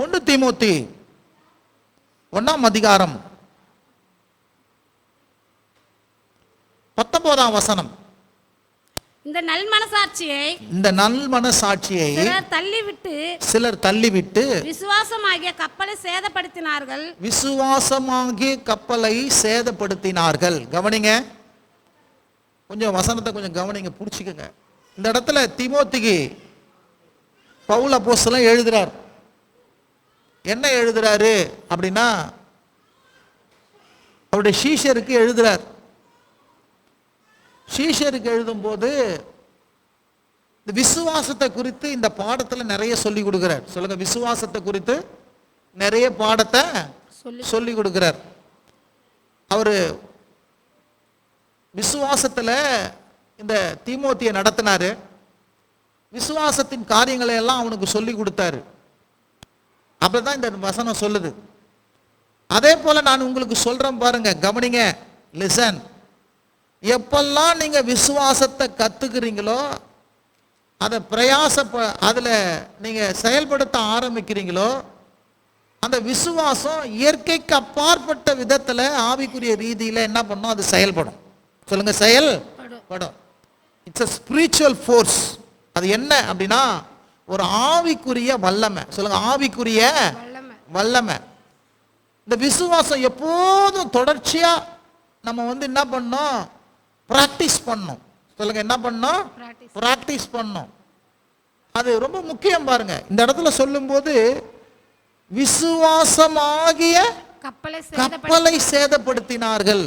ஒன்று தீமோத்தி ஒன்றாம் அதிகாரம். பத்தொன்பதாம் வசனம். இந்த நல் மனசாட்சியை இந்த நல் மனசாட்சியை சிலர் தள்ளிவிட்டு சிலர் தள்ளிவிட்டு விசுவாசமாகிய கப்பலை சேதப்படுத்தினார்கள். விசுவாசமாகிய கப்பலை சேதப்படுத்தினார்கள். கவனிங்க. கொஞ்சம் வசனத்தை கொஞ்சம் கவனிங்க புடிச்சுக்கங்க. இந்த இடத்துல திமோத்திக்கு பவுல் அப்போஸ்தலன் எழுதுறார். என்ன எழுதுறாரு அப்படின்னா அவருடைய சீஷருக்கு எழுதுறார். சீஷருக்கு எழுதும்போது இந்த விசுவாசத்தை குறித்து இந்த பாடத்துல நிறைய சொல்லி கொடுக்கிறார். சொல்லுங்க விசுவாசத்தை குறித்து நிறைய பாடத்தை சொல்லி. சொல்லி கொடுக்கிறார். அவர் விசுவாசத்துல இந்த தீமோத்தியை நடத்தினாரு. விசுவாசத்தின் காரியங்களை எல்லாம் அவனுக்கு சொல்லி கொடுத்தாரு. அப்படிதான் இந்த வசனம் சொல்லுது. அதே போல நான் உங்களுக்கு சொல்றேன் பாருங்க கவனிங்க லிசன் எப்பெல்லாம் நீங்க விசுவாசத்தை கத்துக்கிறீங்களோ அதை பிரயாசப்ப அதுல நீங்க செயல்படுத்த ஆரம்பிக்கிறீங்களோ அந்த விசுவாசம் இயற்கைக்கு அப்பாற்பட்ட விதத்துல ஆவிக்குரிய ரீதியில என்ன பண்ணும்? அது செயல்படும். சொல்லுங்க செயல்படும். இட்ஸ் a ஸ்பிரிச்சுவல் ஃபோர்ஸ் அது என்ன அப்படின்னா ஒரு ஆவிக்குரிய வல்லமை. சொல்லுங்க ஆவிக்குரிய வல்லமை. இந்த விசுவாசம் எப்போதும் தொடர்ச்சியா நம்ம வந்து என்ன பண்ணோம்? பிராக்டிஸ் பண்ணோம். சொல்லுங்க என்ன பண்ணோம்? பிராக்டிஸ் பண்ணோம். அது ரொம்ப முக்கியம் பாருங்க. இந்த இடத்துல சொல்லும்போது விசுவாசமாகிய கப்பலை கப்பலை சேதப்படுத்தினார்கள்.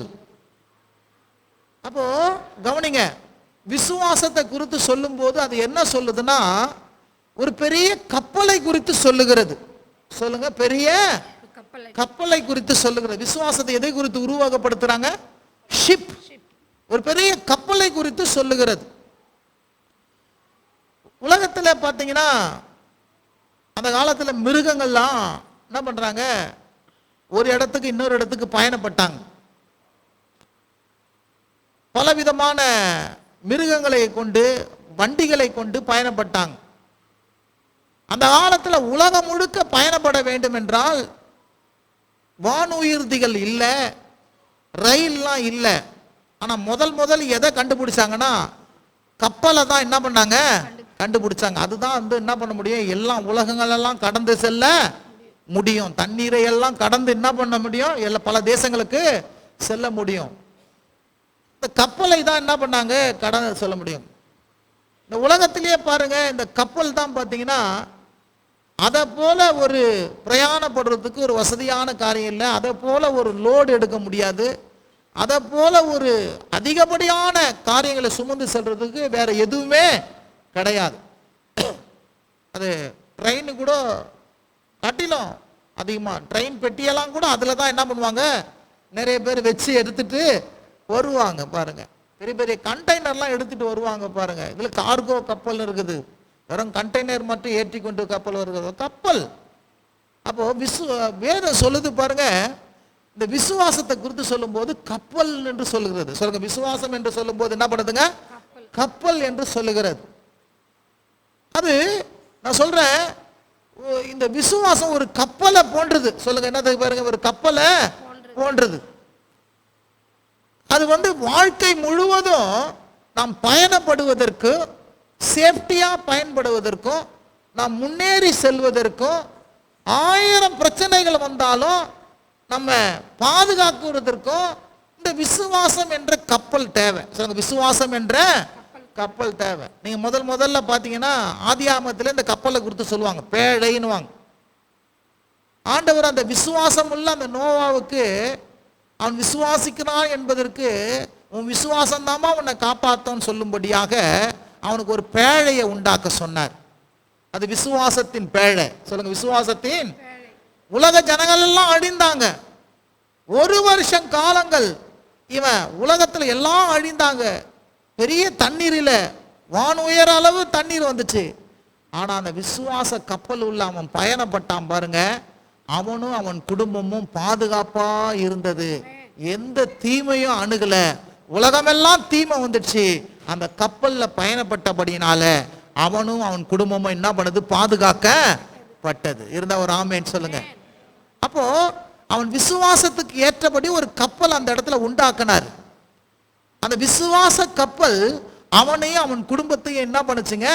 அப்போ கவனிங்க விசுவாசத்தை குறித்து சொல்லும்போது அது என்ன சொல்லுதுன்னா ஒரு பெரிய கப்பலை குறித்து சொல்லுகிறது. சொல்லுங்க பெரிய கப்பலை. கப்பலை குறித்து சொல்லுகிறது. விசுவாசத்தை எதை குறித்து உருவாக்கப்படுத்துறாங்க? ஷிப் ஒரு பெரிய கப்பலை குறித்து சொல்லுகிறது. உலகத்துல பாத்தீங்கன்னா அந்த காலத்துல மிருகங்கள்லாம் என்ன பண்றாங்க? ஒரு இடத்துக்கு இன்னொரு இடத்துக்கு பயணப்பட்டாங்க. பலவிதமான மிருகங்களை கொண்டு வண்டிகளை கொண்டு பயணப்பட்டாங்க. அந்த காலத்தில் உலகம் முழுக்க பயணப்பட வேண்டும் என்றால் வானுயிர்திகள் இல்லை ரயில்லாம் இல்லை. ஆனால் முதல் முதல் எதை கண்டுபிடிச்சாங்கன்னா கப்பலை தான் என்ன பண்ணாங்க? கண்டுபிடிச்சாங்க. அதுதான் வந்து என்ன பண்ண முடியும்? எல்லாம் உலகங்களெல்லாம் கடந்து செல்ல முடியும். தண்ணீரை எல்லாம் கடந்து என்ன பண்ண முடியும்? எல்லா பல தேசங்களுக்கு செல்ல முடியும். இந்த கப்பலை தான் என்ன பண்ணாங்க? கடந்து சொல்ல முடியும். இந்த உலகத்திலேயே பாருங்க இந்த கப்பல் தான் பார்த்தீங்கன்னா அதை போல் ஒரு பிரயாணப்படுறதுக்கு ஒரு வசதியான காரியம் இல்லை. அதை போல் ஒரு லோடு எடுக்க முடியாது. அதை போல் ஒரு அதிகப்படியான காரியங்களை சுமந்து செல்றதுக்கு வேற எதுவுமே கிடையாது. அது ட்ரெயின் கூட கட்டிலும் அதிகமாக ட்ரெயின் பெட்டியெல்லாம் கூட அதில் தான் என்ன பண்ணுவாங்க? நிறைய பேர் வச்சு எடுத்துட்டு வருவாங்க பாருங்கள் பெரிய பெரிய கண்டெய்னர்லாம் எடுத்துகிட்டு வருவாங்க பாருங்கள் இதில் கார்கோ கப்பல் இருக்குது. வெறும் கண்டெய்னர் மட்டும் ஏற்றி கொண்டு கப்பல் வருகிறது. கப்பல். அப்போ விசு வேதம் சொல்லுது பாருங்க. இந்த விசுவாசத்தை குறித்து சொல்லும்போது கப்பல் என்று சொல்லுகிறது. சொல்லுங்க விசுவாசம் என்று சொல்லும்போது என்ன பண்ணுதுங்க? கப்பல். என்று சொல்லுகிறது. அது நான் சொல்றேன் இந்த விசுவாசம் ஒரு கப்பலை போன்றது. சொல்லுங்க என்னது பாருங்க ஒரு கப்பலை போன்றது. அது வந்து வாழ்க்கை முழுவதும் நாம் பயணப்படுவதற்கு சேஃப்டியாக பயன்படுவதற்கும் நாம் முன்னேறி செல்வதற்கும் ஆயிரம் பிரச்சனைகள் வந்தாலும் நம்ம பாதுகாக்குவதற்கும் இந்த விசுவாசம் என்ற கப்பல் தேவை. சொல்லுங்க விசுவாசம் என்ற கப்பல் தேவை. நீங்கள் முதல் முதல்ல பார்த்தீங்கன்னா ஆதி ஆமத்தில் இந்த கப்பலை குறித்து சொல்லுவாங்க பேழைன்னுவாங்க. ஆண்டவர் அந்த விசுவாசம் உள்ள அந்த நோவாவுக்கு அவன் விசுவாசிக்கிறான் என்பதற்கு உன் விசுவாசம் தாமா உன்னை காப்பாற்றோன்னு சொல்லும்படியாக அவனுக்கு ஒரு பேழையை உண்டாக்க சொன்னார். அது விசுவாசத்தின் பேழை. சொல்லுங்க விசுவாசத்தின் உலக ஜனங்கள் எல்லாம் அழிந்தாங்க. ஒரு வருஷம் காலங்கள் இவன் உலகத்துல எல்லாம் அழிந்தாங்க. பெரிய தண்ணீரில வான் உயர அளவு தண்ணீர் வந்துச்சு. ஆனா அந்த விசுவாச கப்பல் உள்ள அவன் பயணப்பட்டான் பாருங்க. அவனும் அவன் குடும்பமும் பாதுகாப்பா இருந்தது. எந்த தீமையும் அணுகல. உலகமெல்லாம் தீமை வந்துடுச்சு. அந்த கப்பல்ல பயணப்பட்டபடினால அவனும் அவன் குடும்பமும் என்ன பண்ணுது? பாதுகாக்க பட்டது இருந்தா ஒரு ஆமேன்னு சொல்லுங்க. அப்போ அவன் விசுவாசத்துக்கு ஏற்றபடி ஒரு கப்பல் அந்த இடத்துல உண்டாக்குனார். அந்த விசுவாச கப்பல் அவனையும் அவன் குடும்பத்தையும் என்ன பண்ணுச்சுங்க?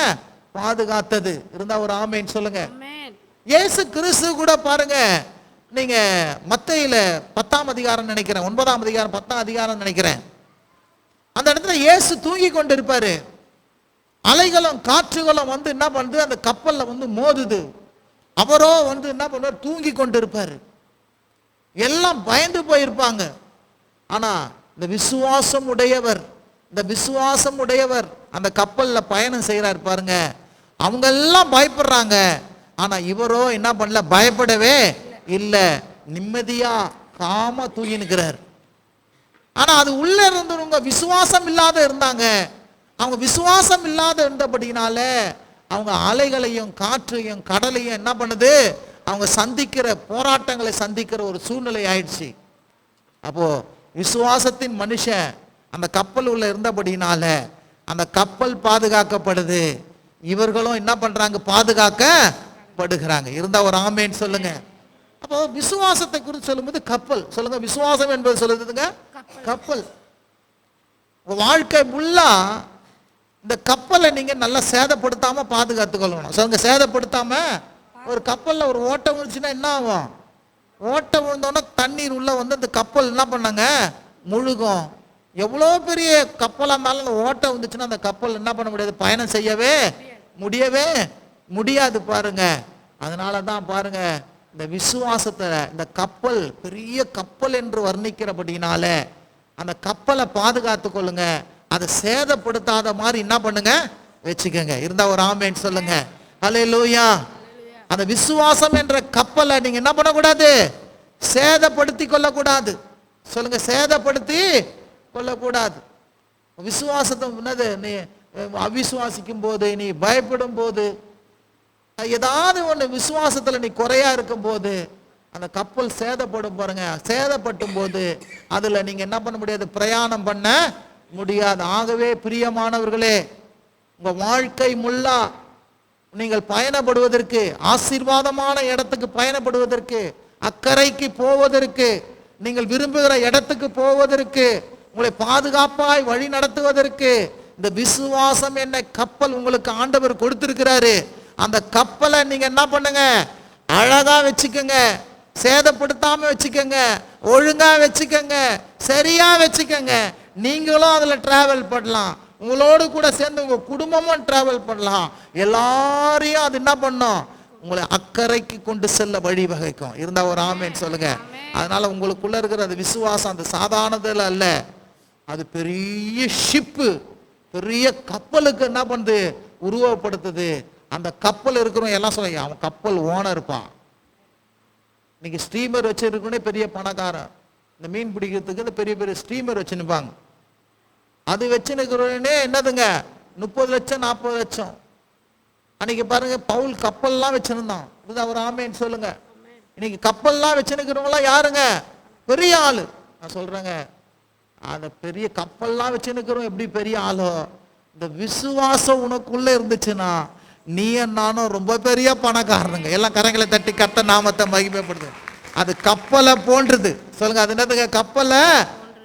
பாதுகாத்தது. இருந்தா ஒரு ஆமேன்னு சொல்லுங்க. இயேசு கிறிஸ்து கூட பாருங்க. நீங்க மத்தையில பத்தாம் அதிகாரம் நினைக்கிறேன். ஒன்பதாம் அதிகாரம் பத்தாம் அதிகாரம் நினைக்கிறேன். அந்த இடத்துல இயேசு தூங்கி கொண்டு இருப்பாரு அலைகளும் காற்றுகளும் வந்து என்ன பண்ணுது? அந்த கப்பலில் வந்து மோதுது. அவரோ வந்து என்ன பண்ணுவார்? தூங்கி கொண்டு இருப்பார் எல்லாம் பயந்து போயிருப்பாங்க. ஆனால் இந்த விசுவாசம் உடையவர் இந்த விசுவாசம் உடையவர் அந்த கப்பலில் பயணம் செய்கிறார் பாருங்க. அவங்க எல்லாம் பயப்படுறாங்க. ஆனால் இவரோ என்ன பண்ணல? பயப்படவே இல்லை. நிம்மதியாக காம தூங்கினுக்கிறார் ஆனால் அது உள்ளே இருந்தவங்க விசுவாசம் இல்லாத இருந்தாங்க. அவங்க விசுவாசம் இல்லாத இருந்தபடினால அவங்க அலைகளையும் காற்றையும் கடலையும் என்ன பண்ணுது? அவங்க சந்திக்கிற போராட்டங்களை சந்திக்கிற ஒரு சூழ்நிலை ஆயிடுச்சு. அப்போ விசுவாசத்தின் மனுஷன் அந்த கப்பல் உள்ள இருந்தபடினால அந்த கப்பல் பாதுகாக்கப்படுது. இவர்களும் என்ன பண்றாங்க? பாதுகாக்கப்படுகிறாங்க. இருந்தா ஒரு ஆமேன்னு சொல்லுங்க. அப்போ விசுவாசத்தை குறித்து சொல்லும்போது கப்பல். சொல்லுங்க விசுவாசம் என்பது சொல்லுதுங்க கப்பல். வாழ்க்கை முள்ளா இந்த கப்பலை நீங்க நல்லா சேதப்படுத்தாம பாதுகாத்துக்கொள்ளணும். சொல்லுங்க சேதப்படுத்தாம ஒரு கப்பல்ல ஒரு ஓட்டம் விழுச்சுன்னா என்ன ஆகும்? ஓட்டம் விழுந்தோன்னா தண்ணீர் உள்ள வந்து அந்த கப்பல் என்ன பண்ணாங்க? முழுகும். எவ்வளோ பெரிய கப்பலாக இருந்தாலும் அந்த ஓட்டம் வந்துச்சுன்னா அந்த கப்பல் என்ன பண்ண முடியாது? பயணம் செய்யவே முடியவே முடியாது பாருங்க. அதனால தான் பாருங்க இந்த விசுவாசத்தை இந்த கப்பல் பெரிய கப்பல் என்று வர்ணிக்கிறபடினால அந்த கப்பலை பாதுகாத்து கொள்ளுங்க. அதை சேதப்படுத்தாத மாதிரி என்ன பண்ணுங்க? வச்சுக்கோங்க. இருந்தா ஒரு ஆமேன்னு சொல்லுங்க. ஹலே லூயா அந்த விசுவாசம் என்ற கப்பலை நீங்க என்ன பண்ணக்கூடாது? சேதப்படுத்தி கொள்ளக்கூடாது. சொல்லுங்க சேதப்படுத்தி கொள்ளக்கூடாது. விசுவாசத்தை என்னது? நீ அவிசுவாசிக்கும் போது நீ பயப்படும் போது ஏதாவது ஒன்று விசுவாசத்தில் நீ குறையா இருக்கும்போது அந்த கப்பல் சேதப்படும் பாருங்க. சேதப்பட்டும் போது அதில் நீங்கள் என்ன பண்ண முடியாது? பிரயாணம் பண்ண முடியாது. ஆகவே பிரியமானவர்களே உங்கள் வாழ்க்கை முல்லா. நீங்கள் பயணப்படுவதற்கு ஆசீர்வாதமான இடத்துக்கு பயணப்படுவதற்கு அக்கறைக்கு போவதற்கு நீங்கள் விரும்புகிற இடத்துக்கு போவதற்கு உங்களை பாதுகாப்பாய் வழி நடத்துவதற்கு இந்த விசுவாசம் என்ன? கப்பல் உங்களுக்கு ஆண்டவர் கொடுத்திருக்கிறாரு. அந்த கப்பலை நீங்க என்ன பண்ணுங்க? அழகா வச்சுக்கோங்க. சேதப்படுத்தாம வச்சுக்கோங்க. ஒழுங்கா வச்சுக்கோங்க. சரியா வச்சுக்கோங்க. நீங்களும் அதுல டிராவல் பண்ணலாம். உங்களோடு கூட சேர்ந்து உங்க குடும்பமும் டிராவல் பண்ணலாம். எல்லாரையும் அது என்ன பண்ணும்? உங்களை அக்கறைக்கு கொண்டு செல்ல வழிவகைக்கும் இருந்தா ஒரு ஆமேன்னு சொல்லுங்க. அதனால உங்களுக்குள்ள இருக்கிற அந்த விசுவாசம் அந்த சாதாரணதுல அல்ல. அது பெரிய ஷிப்பு பெரிய கப்பலுக்கு என்ன பண்ணுது? உருவப்படுத்துது அந்த கப்பல் இருக்கிறவங்க எல்லாம் சொல்ல அவன் கப்பல் ஓனர் இருப்பான். இன்னைக்கு ஸ்டீமர் வச்சிருக்கனே பெரிய பணக்காரன். இந்த மீன் பிடிக்கிறதுக்கு இந்த பெரிய பெரிய ஸ்டீமர் வச்சுன்னுப்பாங்க. அது வச்சுன்னுக்கிறவனே என்னதுங்க? முப்பது லட்சம் நாற்பது லட்சம். அன்னைக்கு பாருங்க பவுல் கப்பல்லாம் வச்சிருந்தான். இது அவர் ஆமேன்னு சொல்லுங்க. இன்னைக்கு கப்பல்லாம் வச்சுன்னுக்கிறவங்களாம் யாருங்க? பெரிய ஆளு. நான் சொல்றேங்க அந்த பெரிய கப்பல்லாம் வச்சுன்னுக்கிறோம் எப்படி பெரிய ஆளோ? இந்த விசுவாசம் உனக்குள்ள இருந்துச்சுன்னா நீ நானும் ரொம்ப பெரிய பணக்காரனுங்க. எல்லாம் கரங்களை தட்டி கத்த நாமத்தை மகிமைப்படுது. அது கப்பலை போன்றது. சொல்லுங்க அது என்னதுங்க? கப்பலை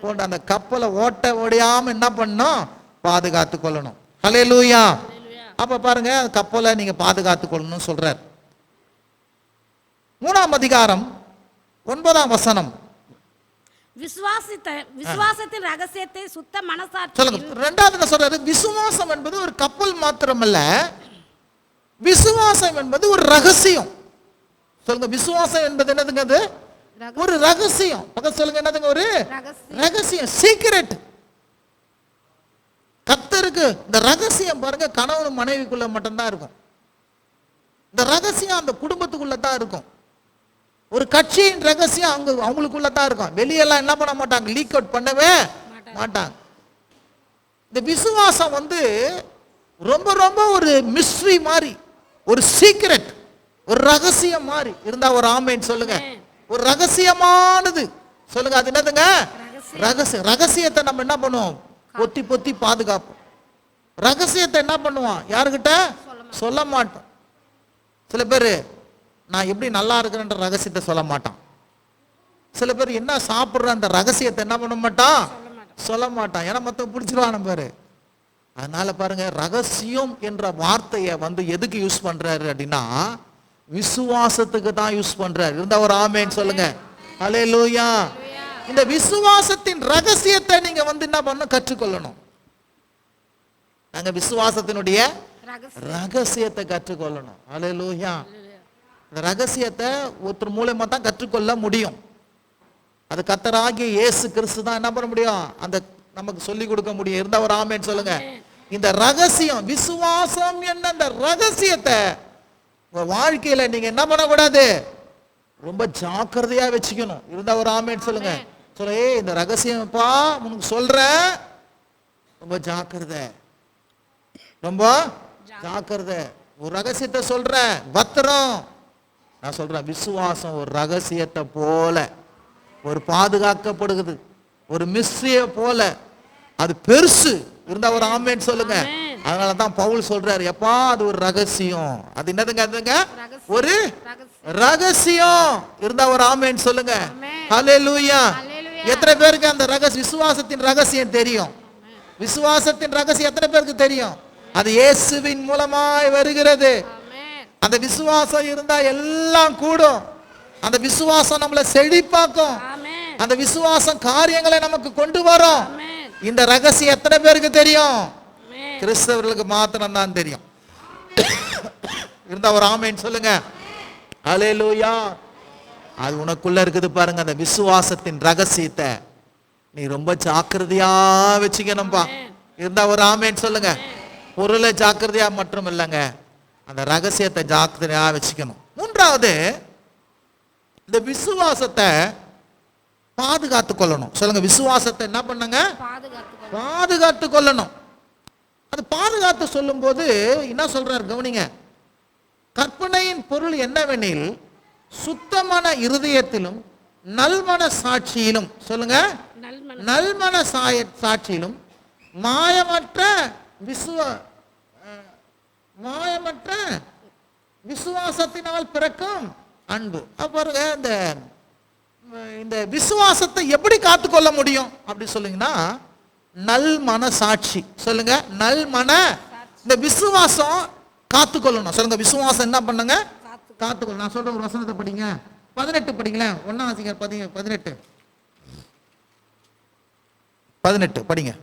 போன்ற அந்த கப்பலை ஓட்ட ஓடியாம என்ன பண்ணணும் பாதுகாத்து கொள்ளணும். ஹலே லூயா அப்ப பாருங்க அந்த கப்பலை நீங்க பாதுகாத்து கொள்ளணும்னு சொல்றார். மூணாம் அதிகாரம் ஒன்பதாம் வசனம். விசுவாசித்த விசுவாசத்தின் ரகசியத்தை சுத்த மனசாட்சி சொல்லுங்க ரெண்டாவது என்ன சொல்றாரு? விசுவாசம் என்பது ஒரு கப்பல் மாத்திரமல்ல விசுவாசம் என்பது ஒரு ரகசியம். சொல்லுங்க விசுவாசம் என்பது என்னதுங்க அது? ஒரு ரகசியம். பக்கத்து சொல்லுங்க என்னதுங்க ஒரு? ரகசியம். ரகசியம் சீக்கிரட் கத்தருக்கு இந்த ரகசியம் பாருங்க கணவன் மனைவிக்குள்ள மட்டும்தான் இருக்கும். இந்த ரகசியம் அந்த குடும்பத்துக்குள்ள தான் இருக்கும். ஒரு கட்சியின் ரகசியம் அவங்க அவங்களுக்குள்ள தான் இருக்கும். வெளியெல்லாம் என்ன பண்ண மாட்டாங்க லீக் அவுட் பண்ணவே மாட்டாங்க. இந்த விசுவாசம் வந்து ரொம்ப ரொம்ப ஒரு மிஸ்ட்ரி மாதிரி. ஒரு சீக்ரெட் ஒரு ரகசியம் மாதிரி. இருந்தா ஒரு ஆமைன்னு சொல்லுங்க. ஒரு ரகசியமானது. சொல்லுங்க அது என்னதுங்க? ரகசியம். ரகசியத்தை நம்ம என்ன பண்ணுவோம்? பொத்தி பொத்தி பாதுகாப்போம். ரகசியத்தை என்ன பண்ணுவோம் யாருக்கிட்ட சொல்ல மாட்டோம் சில பேர் நான் எப்படி நல்லா இருக்கிறேன்ற ரகசியத்தை சொல்ல மாட்டான். சில பேர் என்ன சாப்பிடுற அந்த ரகசியத்தை என்ன பண்ண மாட்டான்? சொல்ல மாட்டான். ஏன்னா மொத்தம் பிடிச்சிருவான பாரு. அதனால பாருங்க ரகசியம் என்ற வார்த்தையை வந்து எதுக்கு யூஸ் பண்றாரு அப்படின்னா விசுவாசத்துக்கு தான் யூஸ் பண்றாரு. இருந்தா ஒரு ஆமேன்னு சொல்லுங்க. அலே இந்த விசுவாசத்தின் ரகசியத்தை நீங்க வந்து என்ன பண்ணணும்? கற்றுக்கொள்ளணும். நாங்க விசுவாசத்தினுடைய ரகசியத்தை கற்றுக்கொள்ளணும். அலே இந்த ரகசியத்தை ஒருத்தர் மூலயமா தான் கற்றுக்கொள்ள முடியும். அது கத்தராகிய இயேசு கிறிஸ்து தான் என்ன பண்ண முடியும்? அந்த நமக்கு சொல்லி கொடுக்க முடியும். இருந்தா ஒரு ஆமேன்னு சொல்லுங்க. இந்த ரகசியம் விசுவாசம் என்ன இந்த ரகசியத்தை உங்க வாழ்க்கையில நீங்க என்ன பண்ணக்கூடாது? ரொம்ப ஜாக்கிரதையா வச்சுக்கணும். இருந்தா ஒரு ஆமேன்னு சொல்லுங்க. சொல்ல ஏய் இந்த ரகசியம்ப்பா உனக்கு சொல்ற. ரொம்ப ஜாக்கிரதை. ரொம்ப ஜாக்கிரதை. ஒரு ரகசியத்தை சொல்றேன் பத்திரம். நான் சொல்றேன் விசுவாசம் ஒரு ரகசியத்தை போல ஒரு பாதுகாக்கப்படுகிறது. ஒரு மிஸ்ரிய போல. அது பெருசு. இருந்தா ஒரு ஆமேன்னு சொல்லுங்க. அதனால தான் பவுல் சொல்றாரு எப்பா அது ஒரு ரகசியம். அது என்னதுங்க அதுங்க. ஒரு ரகசியம். இருந்தா ஒரு ஆமேன்னு சொல்லுங்க. ஹalleluya. ஹalleluya. எத்தனை பேருக்கு அந்த ரகசிய விசுவாசத்தின் ரகசியம் தெரியும்? விசுவாசத்தின் ரகசியம் எத்தனை பேருக்கு தெரியும்? அது இயேசுவின் மூலமாய் வருகிறது. அந்த விசுவாசம் இருந்தா எல்லாம் கூடும். அந்த விசுவாசம் நம்மளை செழிப்பாக்கும். அந்த விசுவாசம் காரியங்களை நமக்கு கொண்டு வரும். இந்த ரகசியம் எத்தனை பேருக்கு தெரியும்? கிறிஸ்தவர்களுக்கு மாத்திரம் தான் தெரியும். இருந்தா ஒரு ஆமேன்னு சொல்லுங்க. அலேலூயா அது உனக்குள்ள இருக்குது பாருங்க அந்த விசுவாசத்தின் ரகசியத்தை. நீ ரொம்ப ஜாக்கிரதையா வச்சுக்கணும்பா. இருந்தா ஒரு ஆமேன்னு சொல்லுங்க. பொருளை ஜாக்கிரதையா மட்டும் இல்லைங்க அந்த ரகசியத்தை ஜாக்கிரதையா வச்சுக்கணும். மூன்றாவது இந்த விசுவாசத்தை பாதுகாத்து கொள்ளணும் சொல்லுங்க விசுவாசத்தை என்ன பண்ணுங்க? பாதுகாத்து கொள்ளணும் அது பாதுகாத்து சொல்லும்போது என்ன சொல்றார் கவனிங்க. கற்பனையின் பொருள் என்னவெனில் சுத்தமான இருதயத்திலும் நல்மன சாட்சியிலும் சொல்லுங்க. நல்மன சாய சாட்சியிலும் மாயமற்ற விசுவ மாயமற்ற விசுவாசத்தினால் பிறக்கும் அன்பு. அப்ப இந்த இந்த விசுவாசத்தை எப்படி காத்துக்கொள்ள முடியும்? அப்படி சொல்லுங்கன்னா நல் மனசாட்சி. சொல்லுங்க நல் மன இந்த விசுவாசம் காத்துக்கொள்ளணும். சொல்லுங்க விசுவாசம் என்ன பண்ணுங்க? காத்துக்கொள்ளணும். நான் சொல்ற ஒரு வசனத்தை படிங்க. பதினெட்டு படிங்களேன். ஒன்னாம் வாசிங்க பதிங்க பதினெட்டு. பதினெட்டு படிங்க.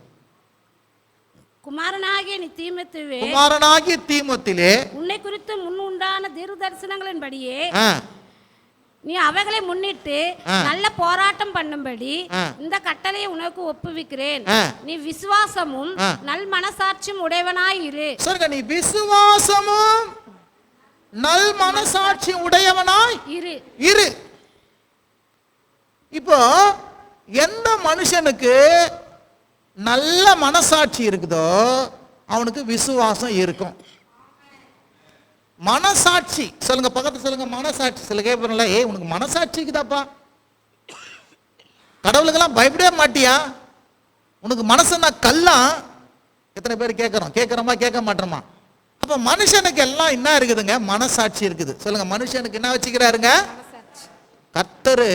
குமாரனாகிய நீ தீமத்துவே குமாரனாகிய தீமத்திலே உன்னை குறித்து முன் உண்டான தீர்க்க தரிசனங்களின்படியே நீ அவைகளை முன்னிட்டு. நல்ல போராட்டம் பண்ணும்படி. இந்த கட்டளையை உனக்கு ஒப்புவிக்கிறேன். நீ விசுவாசமும். நல் மனசாட்சியும் உடையவனாய் இரு சொல்லுங்க நீ விசுவாசமும் நல் மனசாட்சி உடையவனாய் இரு இரு இப்போ எந்த மனுஷனுக்கு நல்ல மனசாட்சி இருக்குதோ அவனுக்கு விசுவாசம் இருக்கும் மனசாட்சி. சொல்லுங்க பக்கத்து சொல்லுங்க மனசாட்சி. சில கேட்பல ஏய் உனக்கு மனசாட்சிக்குதாப்பா கடவுளுக்கெல்லாம் பயப்படவே மாட்டியா? உனக்கு மனசுன்னா கல்லா? எத்தனை பேர் கேட்குறோம். கேட்குறோமா கேட்க மாட்டோமா? அப்போ மனுஷனுக்கு எல்லாம் என்ன இருக்குதுங்க? மனசாட்சி இருக்குது. சொல்லுங்க மனுஷனுக்கு என்ன வச்சுக்கிறாருங்க? கர்த்தரு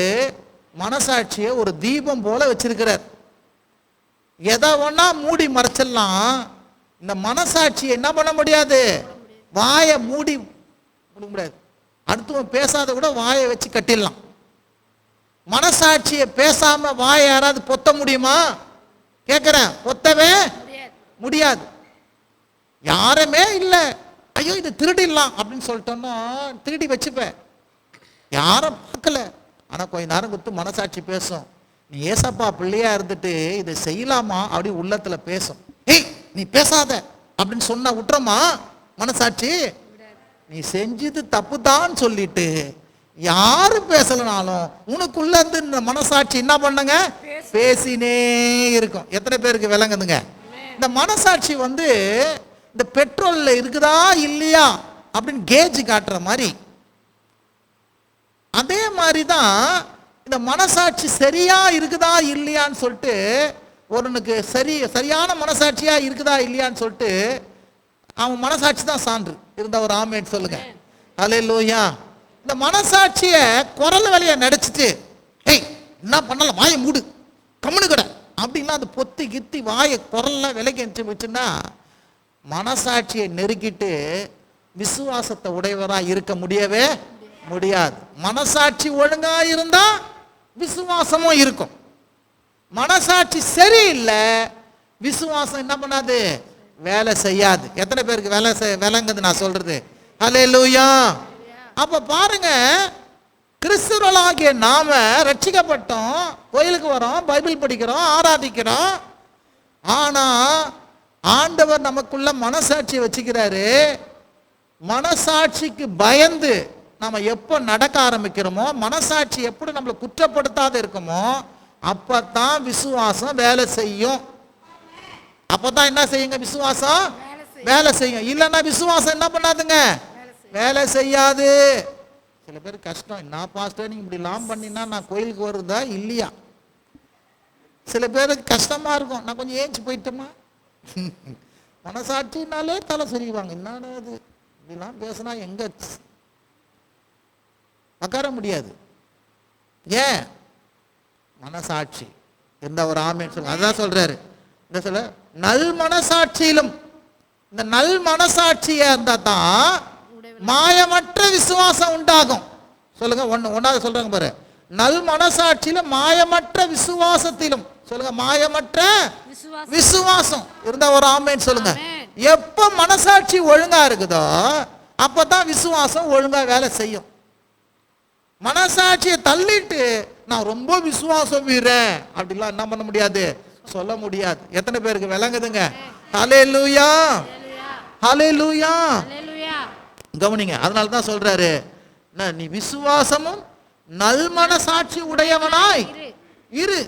மனசாட்சியை ஒரு தீபம் போல வச்சிருக்கிறார். எதை ஒன்றா மூடி மறைச்சிடலாம். இந்த மனசாட்சியை என்ன பண்ண முடியாது? வாயை மூடி மூட முடியாது. அடுத்தவன் பேசாத கூட வாயை வச்சு கட்டிடலாம். மனசாட்சியை பேசாம வாயை யாராவது பொத்த முடியுமா? கேட்குறேன் பொத்தவே முடியாது. முடியாது. யாருமே இல்லை. ஐயோ இது திருடிடலாம் அப்படின்னு சொல்லிட்டோன்னா திருடி வச்சுப்பேன். யாரும் பார்க்கல. ஆனால் கொஞ்ச நேரம் கொடுத்து மனசாட்சி பேசும். நீ ஏசப்பா பிள்ளையா இருந்துட்டு இதை செய்யலாமா? அப்படி உள்ளத்துல பேசும். ஏய் நீ பேசாத அப்படின்னு சொன்னா விட்டுறமா? மனசாட்சி நீ செஞ்சது தப்புதான் சொல்லிட்டு யாரு பேசலனாலும் உனக்குள்ள இருந்து இந்த மனசாட்சி என்ன பண்ணுங்க? பேசினே இருக்கும். எத்தனை பேருக்கு விளங்குதுங்க? இந்த மனசாட்சி வந்து இந்த பெட்ரோல்ல இருக்குதா இல்லையா அப்படின்னு கேஜ் காட்டுற மாதிரி. அதே மாதிரி தான் இந்த மனசாட்சி சரியா இருக்குதா இல்லையான்னு சொல்லிட்டு ஒருனுக்கு சரி சரியான மனசாட்சியா இருக்குதா இல்லையான்னு சொல்லிட்டு அவன் மனசாட்சி தான் சான்று. இருந்தால் ஒரு ஆமேன்னு சொல்லுங்க. அலே லோயா இந்த மனசாட்சியை குரல் வேலையை நடிச்சிட்டு ஏய் என்ன பண்ணலாம் வாயை மூடு. கம்முனு கடை. அப்படின்லாம் அந்த பொத்தி கித்தி வாயை குரல்லாம் விலைக்கு வச்சுன்னா மனசாட்சியை நெருக்கிட்டு விசுவாசத்தை உடையவராக இருக்க முடியவே முடியாது. மனசாட்சி ஒழுங்காக இருந்தால் விசுவாசமும் இருக்கும். மனசாட்சி சரியில்லை விசுவாசம் என்ன பண்ணாது? வேலை செய்யாது. எத்தனை பேருக்கு வேலை செய் விளங்குது நான் சொல்றது. லூயா அப்ப பாருங்க கிறிஸ்துவர்களாகிய நாம ரட்சிக்கப்பட்டோம் கோயிலுக்கு வரோம் பைபிள் படிக்கிறோம் ஆராதிக்கிறோம். ஆனா ஆண்டவர் நமக்குள்ள மனசாட்சி வச்சுக்கிறாரு. மனசாட்சிக்கு பயந்து நாம எப்போ நடக்க ஆரம்பிக்கிறோமோ மனசாட்சி எப்படி நம்மளை குற்றப்படுத்தாத இருக்குமோ அப்பதான் விசுவாசம் வேலை செய்யும். அப்பதான் என்ன செய்யுங்க? விசுவாசம்? வேலை செய்யும் இல்லைன்னா விசுவாசம் என்ன பண்ணாதுங்க? வேலை செய்யாது. சில பேர் கஷ்டம். என்ன பாஸ்டர் நீங்க இப்படி லாம் பண்ணினா நான் கோயிலுக்கு வருதா? இல்லையா? சில பேருக்கு கஷ்டமா இருக்கும். நான் கொஞ்சம் ஏஞ்சி போயிட்டோமா? மனசாட்சினாலே தலை சொரிவாங்க. என்னடா அது இப்படிலாம் பேசினா எங்க உட்கார முடியாது. ஏன்? மனசாட்சி. எந்த ஒரு ஆமேன்னு சொல்லுங்க. அதான் சொல்றாரு. இந்த சொல்ல? நல் மனசாட்சியிலும் இந்த நல் மனசாட்சியா இருந்தா தான் மாயமற்ற விசுவாசம் உண்டாகும். சொல்லுங்க ஒண்ணு ஒன்னாவது சொல்றாங்க பாரு. நல் மனசாட்சியில மாயமற்ற விசுவாசத்திலும் சொல்லுங்க மாயமற்ற விசுவாசம். இருந்தா ஒரு ஆமேன்னு சொல்லுங்க. எப்ப மனசாட்சி ஒழுங்கா இருக்குதோ அப்பதான் விசுவாசம் ஒழுங்கா வேலை செய்யும். மனசாட்சியை தள்ளிட்டு நான் ரொம்ப விசுவாசம் வீரன் அப்படிலாம் என்ன பண்ண முடியாது. சொல்ல முடியாது. எத்தனை பேருக்கு விளங்குதுங்க? ஹலே லூயா ஹலே லூயா கவனிங்க அதனால தான் சொல்றாரு. என்ன, நீ விசுவாசமும் நல் மனசாட்சி உடையவனாய். இரு.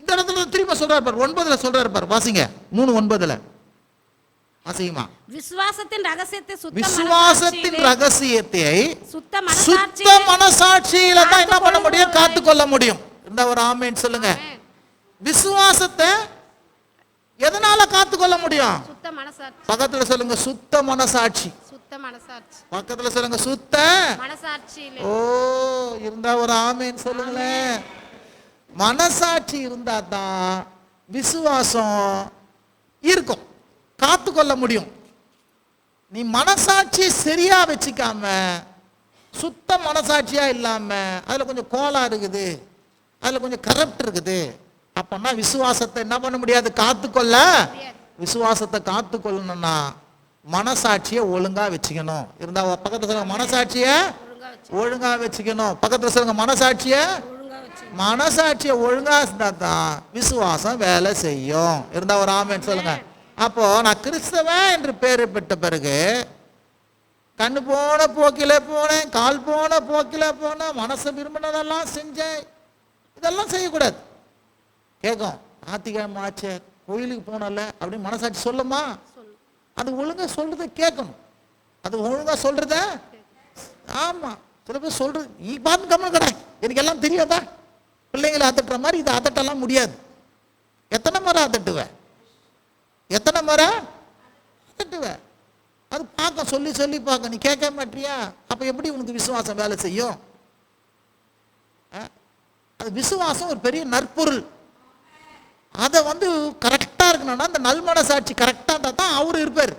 இந்த இடத்துல திரும்ப சொல்றாரு பாரு ஒன்பதுல சொல்றாரு பாரு வாசிங்க. மூணு ஒன்பதுல. வாசிங்கம்மா விசுவாசத்தின் ரகசியத்தை சுத்த விசுவாசத்தின் ரகசியத்தை சுத்த சுத்த மனசாட்சியிலே தான் என்ன பண்ண முடியும்? காத்துக்கொள்ளும் காத்து கொள்ள முடியும். இந்த ஒரு ஆமேன்னு சொல்லுங்க. விசுவாசத்தை எதனால காத்து கொள்ள முடியும் மனசாட்சி. பக்கத்துல சொல்லுங்க சுத்த மனசாட்சி. மனசாட்சி. பக்கத்துல சொல்லுங்க சுத்த. மனசாட்சியிலே. ஓ இருந்தா ஒரு ஆமேன்னு சொல்லுங்களேன். மனசாட்சி இருந்தா தான் விசுவாசம் இருக்கும். காத்து கொள்ள முடியும். நீ மனசாட்சி சரியா வச்சுக்காம சுத்த மனசாட்சியா இல்லாம அதுல கொஞ்சம் கோலா இருக்குது. அதுல கொஞ்சம் கரப்ட் இருக்குது. அப்பன்னா விசுவாசத்தை என்ன பண்ண முடியாது? காத்துக்கொள்ள. விசுவாசத்தை காத்துக்கொள்ளணும்னா மனசாட்சியை ஒழுங்கா வச்சுக்கணும். இருந்தா பக்கத்துல சொல்லுங்க மனசாட்சியை ஒழுங்கா வச்சு ஒழுங்கா வச்சுக்கணும். பக்கத்துல சொல்லுங்க மனசாட்சியை மனசாட்சியை ஒழுங்கா இருந்தா தான் விசுவாசம் வேலை செய்யும். இருந்தா ஒரு ஆமேன்னு சொல்லுங்க. அப்போ நான் கிறிஸ்தவன் என்று பேர் பெற்ற பிறகு கண்ணு போன போக்கில போனேன் கால் போன போக்கில போனேன் மனசு விரும்பினதெல்லாம் செஞ்சேன். இதெல்லாம் செய்யக்கூடாது. கேட்கும் ஞாத்திக்கிழமை ஆச்சே கோயிலுக்கு போனல அப்படின்னு மனசாட்சி சொல்லுமா? சொல்லு அது ஒழுங்கா சொல்றத கேட்கணும். அது ஒழுங்கா சொல்றத ஆமா. சில பேர் சொல்றது நீ பார்த்து கம்மன் கடை எனக்கு எல்லாம் தெரியாதா? பிள்ளைங்களை அதட்டுற மாதிரி இதை அதட்டலாம் முடியாது. எத்தனை முறை அதட்டுவ? எத்தனை முறை அதட்டுவ? அது பார்க்க சொல்லி சொல்லி பார்க்க. நீ கேட்க மாட்டியா? அப்ப எப்படி உனக்கு விசுவாசம் வேலை செய்யும்? அது விசுவாசம் ஒரு பெரிய நற்பொருள். அதை வந்து கரெக்டாக இருக்கணும்னா அந்த நல்மனசாட்சி கரெக்டாக இருந்தால் தான் அவர் இருப்பார்.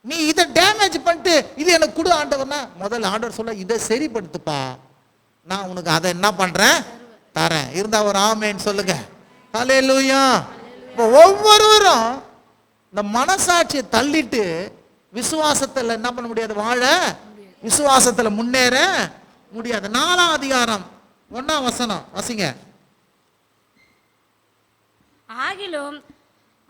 நீ இதை டேமேஜ் பண்ணிட்டு இது எனக்கு கொடு ஆண்டவர்னா முதல்ல ஆண்டவர் சொல்ல இதை சரிப்படுத்துப்பா. நான் உனக்கு அதை என்ன பண்ணுறேன் தரேன். இருந்தால் ஒரு ஆமேன்னு சொல்லுங்க. ஹலே லூயா இப்போ ஒவ்வொருவரும் இந்த மனசாட்சியை தள்ளிட்டு விசுவாசத்தில் என்ன பண்ண முடியாது? வாழ விசுவாசத்தில் முன்னேற முடியாது. நாலாம் அதிகாரம் ஒன்றாம் வசனம் வசிங்க. ஆகிலும்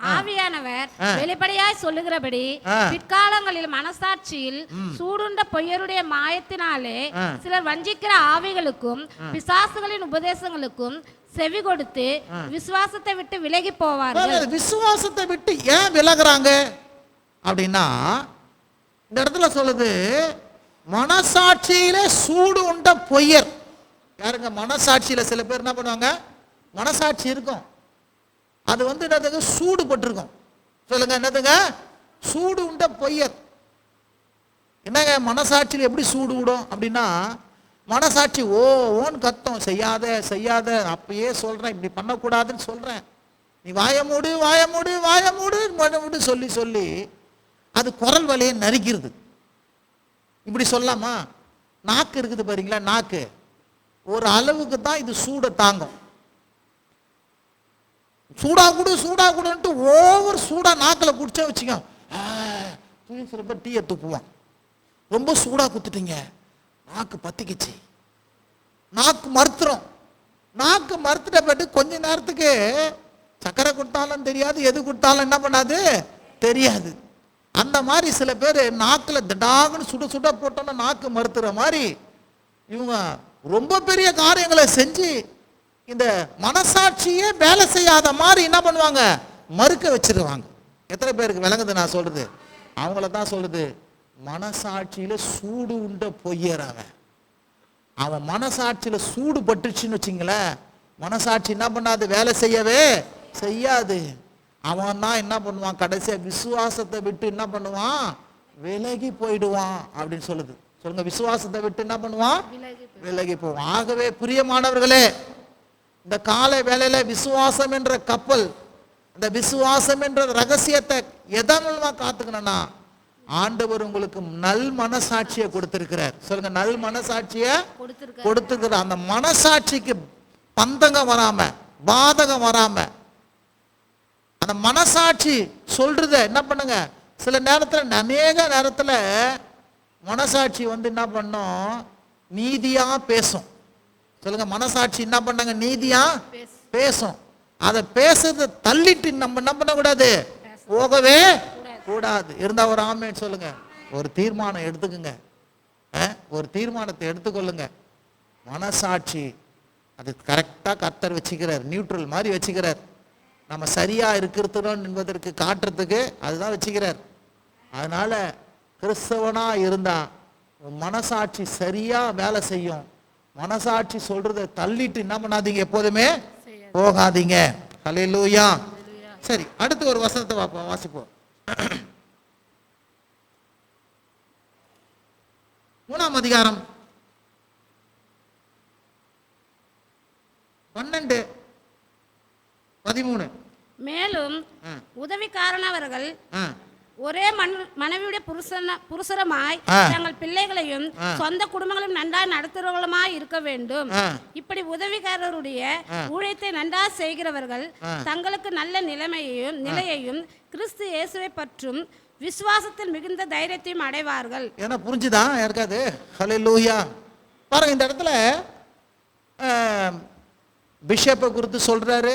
ஆவியானவர். வெளிப்படையாய் சொல்லுகிறபடி. பிற்காலங்களில் மனசாட்சியில் சூடுண்ட பொய்யருடைய மாயத்தினாலே. சிலர் வஞ்சிக்கிற ஆவிகளுக்கும் பிசாசுகளின் உபதேசங்களுக்கும் செவி கொடுத்து விசுவாசத்தை விட்டு விலகி போவார்கள். விசுவாசத்தை விட்டு ஏன் விலகுறாங்க? அப்படின்னா இந்த இடத்துல சொல்லுது மனசாட்சியில சூடு உண்ட பொய்யர். யாருங்க? மனசாட்சியில சில பேர் என்ன பண்ணுவாங்க? மனசாட்சி இருக்கும். அது வந்து என்னதுங்க? சூடு பட்டிருக்கும். சொல்லுங்க என்னதுங்க? சூடு உண்ட பொய்யர் என்னங்க மனசாட்சியில் எப்படி சூடு விடும் அப்படின்னா மனசாட்சி ஓ ஓன் கத்தம். செய்யாத செய்யாத அப்பயே சொல்றேன். இப்படி பண்ணக்கூடாதுன்னு சொல்றேன். நீ வாய மூடு வாய மூடு வாய மூடு வாய மூடு சொல்லி சொல்லி அது குரல் வலையை நறுக்கிறது இப்படி சொல்லலாமா நாக்கு இருக்குது பாருங்களா நாக்கு. ஒரு அளவுக்கு தான் இது சூடை தாங்கும். சூடா குடு சூடா கூடன்ட்டு ஓவர் சூடா நாக்கில் குடிச்சா வச்சுக்க. சில டீயை துப்புவான் ரொம்ப சூடா குத்துட்டீங்க. நாக்கு பத்திக்கிச்சு. நாக்கு மறுத்துறோம் நாக்கு மறுத்துட்ட பட்டு கொஞ்ச நேரத்துக்கு சக்கரை கொடுத்தாலும் தெரியாது எது கொடுத்தாலும் என்ன பண்ணாது? தெரியாது. அந்த மாதிரி சில பேர் நாக்கில் திடாகுன்னு சுட சுட போட்டோன்னா நாக்கு மறுத்துற மாதிரி இவங்க ரொம்ப பெரிய காரியங்களை செஞ்சு இந்த மனசாட்சியே வேலை செய்யாத மாதிரி என்ன பண்ணுவாங்க? மறுக்க வச்சிருவாங்க. எத்தனை பேருக்கு விளங்குது நான் சொல்றது? அவங்கள தான் சொல்லுது மனசாட்சியில சூடு உண்ட பொய்யறவன் அவன். மனசாட்சியில சூடு பட்டுச்சுன்னு வச்சுங்களேன் மனசாட்சி என்ன பண்ணாது? வேலை செய்யவே செய்யாது. அவன் தான் என்ன பண்ணுவான்? கடைசியா விசுவாசத்தை விட்டு என்ன பண்ணுவான்? விலகி போயிடுவான் அப்படின்னு சொல்லுது. சொல்லுங்க விசுவாசத்தை விட்டு என்ன பண்ணுவான்? விலகி விலகி போவான். ஆகவே பிரியமானவர்களே இந்த காலை வேளையில விசுவாசம் என்ற கப்பல் இந்த விசுவாசம் என்ற ரகசியத்தை எதன் மூலமா காத்துக்கணும்னா ஆண்டவர் உங்களுக்கு நல் மனசாட்சியை கொடுத்திருக்கிறார். சொல்லுங்க நல் மனசாட்சியை கொடுத்துருக்க கொடுத்துக்கிற அந்த மனசாட்சிக்கு பந்தகம் வராம பாதகம் வராம அந்த மனசாட்சி சொல்றத என்ன பண்ணுங்க? சில நேரத்துல அநேக நேரத்துல மனசாட்சி வந்து என்ன பண்ணும்? நீதியா பேசும். சொல்லுங்க மனசாட்சி என்ன பண்ணாங்க? நீதியா? பேசு. பேசும். அதை பேசுறத தள்ளிட்டு நம்ம என்ன பண்ணக்கூடாது? போகவே கூடாது. இருந்தா ஒரு ஆமேன்னு சொல்லுங்க. ஒரு தீர்மானம் எடுத்துக்குங்க. ஒரு தீர்மானத்தை எடுத்துக்கொள்ளுங்க. மனசாட்சி அது கரெக்டாக கர்த்தர் வச்சுக்கிறார். நியூட்ரல் மாதிரி வச்சுக்கிறார். நம்ம சரியா இருக்கிறதுடன் என்பதற்கு காட்டுறதுக்கு அதுதான் வச்சுக்கிறார். அதனால கிறிஸ்தவனா இருந்தா உன் மனசாட்சி சரியா வேலை செய்யும். மனசாட்சி சொல்றதை தள்ளிட்டு என்ன பண்ணாதீங்க எப்போதுமே? போகாதீங்க. ஹalleluya. சரி அடுத்து ஒரு வசனத்தை வாப்போம் வாசிப்போம். மூணாம் அதிகாரம். பன்னெண்டு பதிமூணு. மேலும் உதவிக்காரனவர்கள் ஒரே மன மனைவியுடைய புருஷன புருஷரமாய். தங்கள் பிள்ளைகளையும் சொந்த குடும்பங்களையும் நன்றாய் நடத்துகிறவர்களுமாய் இருக்க வேண்டும். இப்படி உதவிக்காரருடைய ஊழியத்தை நன்றாய் செய்கிறவர்கள் தங்களுக்கு நல்ல நிலைமையையும் நிலையையும் கிறிஸ்து இயேசுவை பற்றும் விசுவாசத்தில் மிகுந்த தைரியத்தையும் அடைவார்கள். ஏன்னா புரிஞ்சுதா யாருக்காது ஹalleluya பாருங்க இந்த இடத்துல பிஷப்பை குறித்து சொல்றாரு.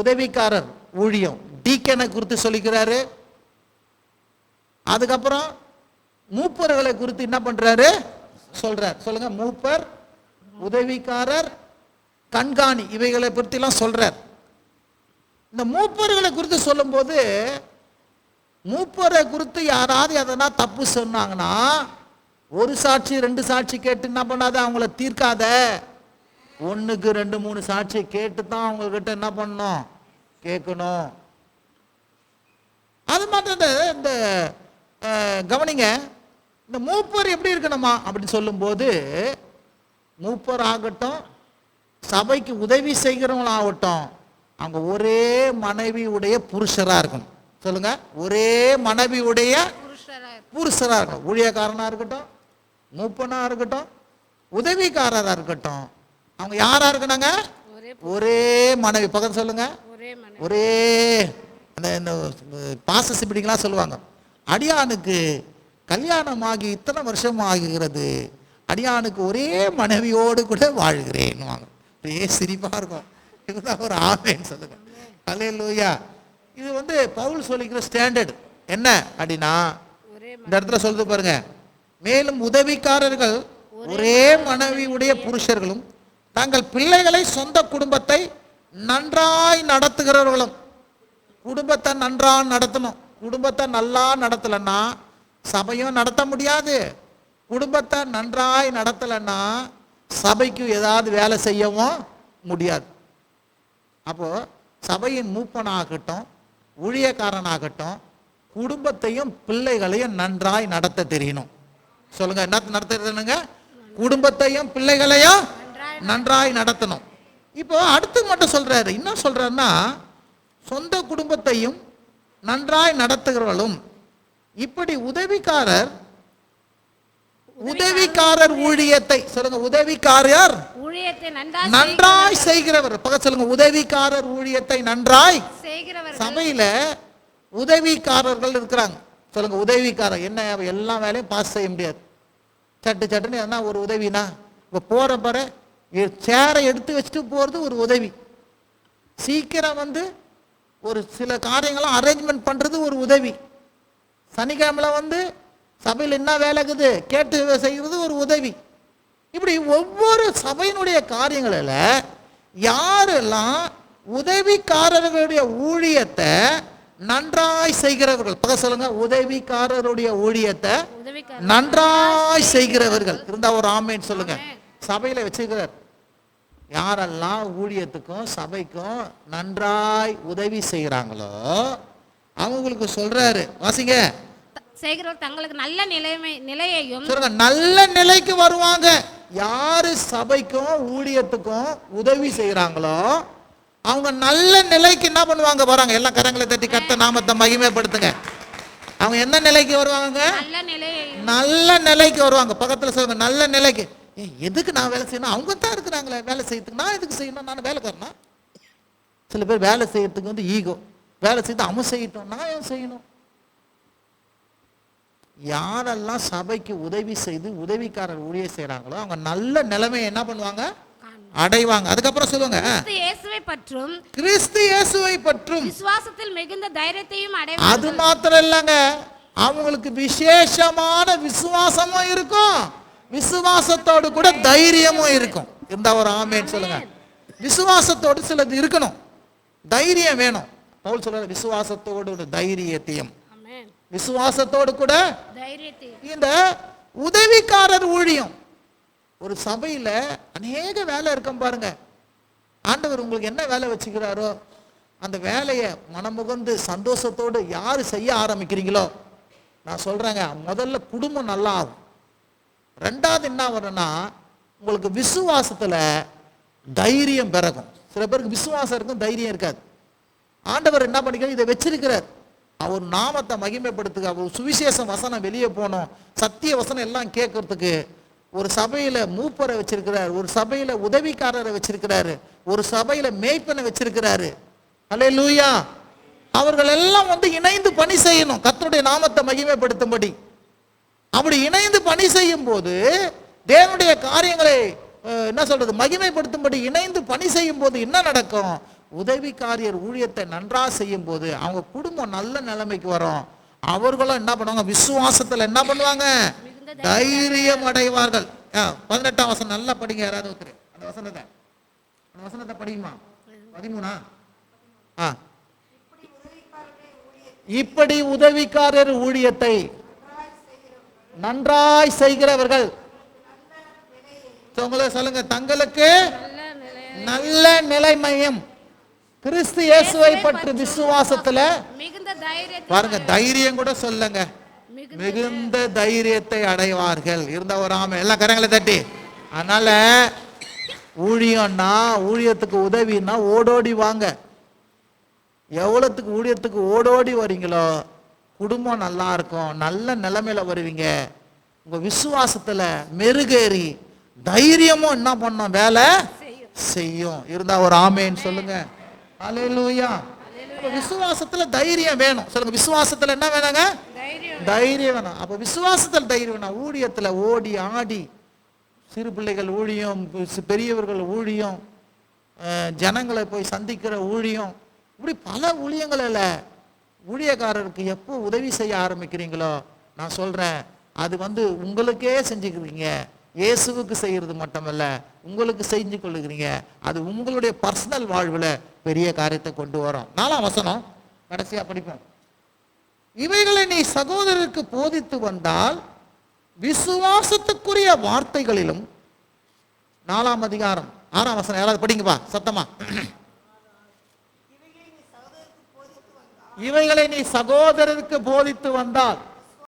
உதவிக்காரர். ஊழியம். டீக்கனை குறித்து சொல்லிக்கிறாரு. அதுக்கப்புறம் மூப்பர்களை குறித்து என்ன பண்றாரு? சொல்றார். சொல்லுங்க மூப்பர் உதவிக்காரர் கண்காணி இவைகளை பற்றிலாம் சொல்றார். இந்த மூப்பர்களை குறித்து சொல்லும்போது மூப்பரை குறித்து யாராவது எதனா தப்பு சொன்னாங்கன்னா ஒரு சாட்சி ரெண்டு சாட்சி கேட்டு என்ன பண்ணாத? அவங்கள தீர்க்காத. ஒன்றுக்கு ரெண்டு மூணு சாட்சி கேட்டு தான் அவங்கக்கிட்ட என்ன பண்ணணும்? கேட்கணும். அது மட்டும் இந்த கவனிங்க இந்த மூப்பர் எப்படி இருக்கணுமா? அப்படின்னு சொல்லும்போது மூப்பர் ஆகட்டும் சபைக்கு உதவி செய்கிறவங்களாகட்டும் அவங்க ஒரே மனைவியுடைய புருஷரா இருக்கணும். சொல்லுங்க ஒரே மனைவியுடைய புருஷரா இருக்கணும். ஊழியக்காரனா இருக்கட்டும் மூப்பனா இருக்கட்டும் உதவிக்காரரா இருக்கட்டும் அவங்க யாரா இருக்கணுங்க? ஒரே ஒரே மனைவி. பக்கத்து சொல்லுங்க. ஒரே ஒரே அந்த இந்த பாச சிப்பிடிங்களாம் சொல்லுவாங்க. அடியானுக்கு கல்யாணமாகி இத்தனை வருஷம் ஆகுகிறது அடியானுக்கு ஒரே மனைவியோடு கூட வாழ்கிறேன்னுவாங்க. அப்படியே சிரிப்பா இருக்கும். இதுதான் ஒரு ஆமேன்னு சொல்லுங்க. அல்லேலூயா இது வந்து பவுல் சொல்லிக்கிற ஸ்டாண்டர்ட் என்ன அப்படின்னா ஒரே இந்த இடத்துல சொல்லுது பாருங்க. மேலும் உதவிக்காரர்கள் ஒரே மனைவியுடைய புருஷர்களும் தங்கள் பிள்ளைகளை சொந்த குடும்பத்தை நன்றாய் நடத்துகிறவர்களும் குடும்பத்தை நன்றா நடத்தணும். குடும்பத்தை நல்லா நடத்தலைன்னா சபையும் நடத்த முடியாது. குடும்பத்தை நன்றாய் நடத்தலைன்னா சபைக்கு ஏதாவது வேலை செய்யவும் முடியாது. அப்போ சபையின் மூப்பனாகட்டும் ஊழியக்காரனாகட்டும் குடும்பத்தையும் பிள்ளைகளையும் நன்றாய் நடத்த தெரியணும். சொல்லுங்க என்ன நடத்த தெரியணுங்க? குடும்பத்தையும் பிள்ளைகளையும் நன்றாய் நடத்தணும். இப்போ அடுத்து மட்டும் சொல்றாரு. என்ன சொல்றாருன்னா சொந்த குடும்பத்தையும் நன்றாய் நடத்துகிறவர்களும் இப்படி உதவிக்காரர் உதவிக்காரர் ஊழியத்தை சொல்லுங்க உதவிக்காரர் நன்றாய் செய்கிறவர். சொல்லுங்க உதவிக்காரர் ஊழியத்தை நன்றாய் சபையில உதவிக்காரர்கள் இருக்கிறாங்க. சொல்லுங்க உதவிக்காரர். என்ன எல்லா வேலையும் பாஸ் செய்ய முடியாது. சட்டு சட்டுன்னு என்ன ஒரு உதவினா இப்போ போற பாரு சேரை எடுத்து வச்சுட்டு போறது ஒரு உதவி. சீக்கிரம் வந்து ஒரு சில காரியங்களும் அரேஞ்ச்மெண்ட் பண்றது ஒரு உதவி. சனிக்கிழமையில வந்து சபையில் என்ன வேலை இருக்குது? கேட்டு செய்கிறது ஒரு உதவி. இப்படி ஒவ்வொரு சபையினுடைய காரியங்களில் யாரெல்லாம் உதவிக்காரர்களுடைய ஊழியத்தை நன்றாய் செய்கிறவர்கள் பக்க சொல்லுங்க உதவிக்காரருடைய ஊழியத்தை நன்றாய் செய்கிறவர்கள். இருந்தா ஒரு ஆமேன்னு சொல்லுங்க. சபையில வச்சிருக்கிறார் யாரெல்லாம் ஊழியத்துக்கும் சபைக்கும் நன்றாய் உதவி செய்கிறாங்களோ அவங்களுக்கு சொல்றாரு. வாசிங்க. செய்கிறவர் தங்களுக்கு நல்ல நிலைமை நிலையையும் சொல்லுங்க நல்ல நிலைக்கு வருவாங்க. யாரு சபைக்கும் ஊழியத்துக்கும் உதவி செய்கிறாங்களோ அவங்க நல்ல நிலைக்கு என்ன பண்ணுவாங்க வராங்க எல்லாம் கரங்களை தட்டி கத்த நாமத்தை மகிமைப்படுத்துங்க. அவங்க என்ன நிலைக்கு வருவாங்க? நல்ல நிலைக்கு வருவாங்க. பக்கத்துல சொல்லுங்க நல்ல நிலைக்கு. எதுக்கு நான் வேலை செய்யணும்? அவங்க தான் இருக்கிறாங்களே வேலை செய்யறதுக்கு. நான் எதுக்கு செய்யணும்? நான் வேலைக்காரனா? சில பேர் வேலை செய்யறதுக்கு வந்து ஈகோ வேலை செய்து அவன் செய்யட்டும் நான் ஏன் செய்யணும்? யாரெல்லாம் சபைக்கு உதவி செய்து உதவிக்காரர் ஊழிய செய்றாங்களோ அவங்க நல்ல நிலைமையை என்ன பண்ணுவாங்க? அடைவாங்க. அதுக்கப்புறம் சொல்லுங்க. இயேசுவை பற்றும் கிறிஸ்து இயேசுவை பற்றும். விசுவாசத்தில் மிகுந்த தைரியத்தையும் அது அடைவார்கள் மாத்திரம் இல்லைங்க. அவங்களுக்கு விசேஷமான விசுவாசமும் இருக்கும். விசுவாசத்தோடு கூட தைரியமும் இருக்கும். இருந்தா ஒரு ஆமேன்னு சொல்லுங்க. விசுவாசத்தோடு சிலது இருக்கணும். தைரியம் வேணும். பவுல் சொல்ற விசுவாசத்தோடு ஒரு தைரியத்தையும். விசுவாசத்தோடு கூட தைரியத்தையும். இந்த உதவிக்காரர் ஊழியம். ஒரு சபையில அநேக வேலை இருக்கும் பாருங்க. ஆண்டவர் உங்களுக்கு என்ன வேலை வச்சுக்கிறாரோ அந்த வேலையை மனமுகந்து சந்தோஷத்தோடு யார் செய்ய ஆரம்பிக்கிறீங்களோ நான் சொல்றேங்க முதல்ல குடும்பம் நல்லா ஆகும். ரெண்டாவது என்ன வரும்னா உங்களுக்கு விசுவாசத்தில் தைரியம் பிறகும் சில பேருக்கு விசுவாசம் இருக்கும் தைரியம் இருக்காது. ஆண்டவர் என்ன பண்ணிக்க இதை வச்சிருக்கிறார். அவர் நாமத்தை மகிமைப்படுத்துக அவர் சுவிசேஷ வசனம் வெளியே போகணும் சத்திய வசனம் எல்லாம் கேட்கறதுக்கு ஒரு சபையில் மூப்பரை வச்சிருக்கிறார் ஒரு சபையில் உதவிக்காரரை வச்சிருக்கிறாரு ஒரு சபையில் மேய்ப்பனை வச்சிருக்கிறாரு. அலே லூயா அவர்கள் எல்லாம் வந்து இணைந்து பணி செய்யணும். கத்தருடைய நாமத்தை மகிமைப்படுத்தும்படி. அப்படி இணைந்து பணி செய்யும் போது தேவனுடைய காரியங்களை என்ன சொல்றது மகிமைப்படுத்தும்படி இணைந்து பணி செய்யும் போது என்ன நடக்கும்? உதவிக்காரியர் ஊழியத்தை நன்றா செய்யும் போது அவங்க குடும்பம் நல்ல நிலைமைக்கு வரும். அவர்களும் என்ன பண்ணுவாங்க விசுவாசத்துல என்ன பண்ணுவாங்க? தைரியம். அடைவார்கள். பதினெட்டாம் வசனம் நல்லா படிங்க யாராவது ஒருத்தர். அந்த வசனத்தை. அந்த வசனத்தை படிக்குமா பதிமூணா? ஆ. இப்படி உதவிக்காரர் ஊழியத்தை நன்றாய் செய்கிறவர்கள். உங்களை சொல்லுங்க தங்களுக்கு நல்ல நிலை நல்ல நிலைமையும் கிறிஸ்து இயேசுவை பற்றி விசுவாசத்துல மிகுந்த தைரியத்தை பாருங்க தைரியம் கூட சொல்லுங்க. மிகுந்த தைரியத்தை அடைவார்கள். இருந்த ஒரு ஆமை எல்லாம் கரங்களை தட்டி. அதனால ஊழியம்னா ஊழியத்துக்கு உதவின்னா ஓடோடி வாங்க. எவ்வளோத்துக்கு ஊழியத்துக்கு ஓடோடி வரீங்களோ குடும்பம் நல்லா இருக்கும் நல்ல நிலைமையில வருவீங்க. உங்க விசுவாசத்துல மெருகேறி தைரியமும் என்ன பண்ணும் வேலை செய்யும். இருந்தா ஒரு ஆமேன்னு சொல்லுங்க. அலையலூயா விசுவாசத்துல தைரியம் வேணும். சொல்லுங்க விசுவாசத்துல என்ன வேணுங்க? தைரியம் வேணும். அப்ப விசுவாசத்துல தைரியம் வேணும். ஊழியத்துல ஓடி ஆடி. சிறு பிள்ளைகள் ஊழியம் பெரியவர்கள் ஊழியம் ஜனங்களை போய் சந்திக்கிற ஊழியம். இப்படி பல ஊழியங்களில் ஊழியக்காரருக்கு எப்போ உதவி செய்ய ஆரம்பிக்கிறீங்களோ நான் சொல்கிறேன் அது வந்து உங்களுக்கே செஞ்சுக்கிறீங்க. இயேசுவுக்கு செய்கிறது மட்டுமல்ல உங்களுக்கு செஞ்சு கொள்ளுகிறீங்க. அது உங்களுடைய பர்சனல் வாழ்வில் பெரிய காரியத்தை கொண்டு வரும். நாலாம் வசனம் கடைசியாக படிப்பேன் இவைகளை நீ சகோதரருக்கு போதித்து வந்தால் விசுவாசத்துக்குரிய வார்த்தைகளிலும் நாலாம் அதிகாரம் ஆறாம் வசனம் யாராவது படிங்கப்பா சத்தமா. இவைகளை நீ சகோதரருக்கு போதித்து வந்தால்